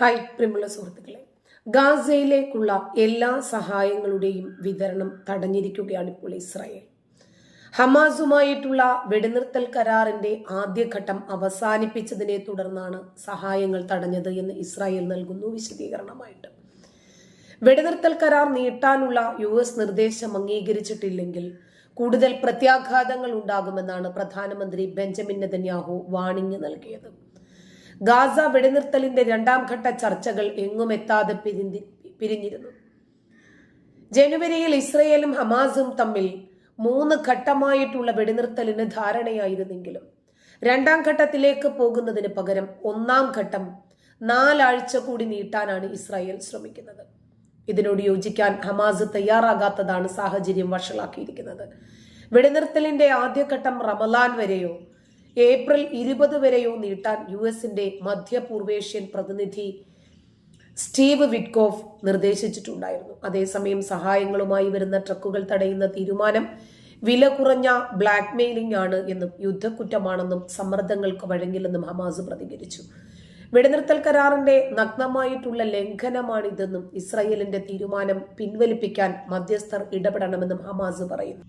Hi പ്രിയമുള്ള സുഹൃത്തുക്കളെ. ഗാസയിലേക്കുള്ള എല്ലാ സഹായങ്ങളുടെയും വിതരണം തടഞ്ഞിരിക്കുകയാണ് ഇപ്പോൾ ഇസ്രായേൽ. ഹമാസുമായിട്ടുള്ള വെടിനിർത്തൽ കരാറിന്റെ ആദ്യഘട്ടം അവസാനിപ്പിച്ചതിനെ തുടർന്നാണ് സഹായങ്ങൾ തടഞ്ഞത് എന്ന് ഇസ്രായേൽ നൽകുന്നു വിശദീകരണമായിട്ട്. വെടിനിർത്തൽ കരാർ നീട്ടാനുള്ള യു എസ് നിർദ്ദേശം അംഗീകരിച്ചിട്ടില്ലെങ്കിൽ കൂടുതൽ പ്രത്യാഘാതങ്ങൾ ഉണ്ടാകുമെന്നാണ് പ്രധാനമന്ത്രി ബെഞ്ചമിൻ നെതന്യാഹു വാണിംഗ് നൽകിയത്. ഗാസ വെടിനിർത്തലിന്റെ രണ്ടാം ഘട്ട ചർച്ചകൾ എങ്ങും എത്താതെ പിരിഞ്ഞി പിരിഞ്ഞിരുന്നു. ജനുവരിയിൽ ഇസ്രയേലും ഹമാസും തമ്മിൽ മൂന്ന് ഘട്ടമായിട്ടുള്ള വെടിനിർത്തലിന് ധാരണയായിരുന്നെങ്കിലും രണ്ടാം ഘട്ടത്തിലേക്ക് പോകുന്നതിന് പകരം ഒന്നാം ഘട്ടം നാലാഴ്ച കൂടി നീട്ടാനാണ് ഇസ്രായേൽ ശ്രമിക്കുന്നത്. ഇതിനോട് യോജിക്കാൻ ഹമാസ് തയ്യാറാകാത്തതാണ് സാഹചര്യം വഷളാക്കിയിരിക്കുന്നത്. വെടിനിർത്തലിന്റെ ആദ്യഘട്ടം റമലാൻ വരെയോ ഏപ്രിൽ ഇരുപത് വരെയോ നീട്ടാൻ യു എസിന്റെ മധ്യപൂർവേഷ്യൻ പ്രതിനിധി സ്റ്റീവ് വിറ്റ്കോഫ് നിർദ്ദേശിച്ചിട്ടുണ്ടായിരുന്നു. അതേസമയം സഹായങ്ങളുമായി വരുന്ന ട്രക്കുകൾ തടയുന്ന തീരുമാനം വില കുറഞ്ഞ ബ്ലാക്ക് മെയിലിംഗ് ആണ് എന്നും യുദ്ധക്കുറ്റമാണെന്നും സമ്മർദ്ദങ്ങൾക്ക് വഴങ്ങില്ലെന്നും ഹമാസ് പ്രതികരിച്ചു. വെടിനിർത്തൽ കരാറിന്റെ നഗ്നമായിട്ടുള്ള ലംഘനമാണിതെന്നും ഇസ്രയേലിന്റെ തീരുമാനം പിൻവലിപ്പിക്കാൻ മധ്യസ്ഥർ ഇടപെടണമെന്നും ഹമാസ് പറയുന്നു.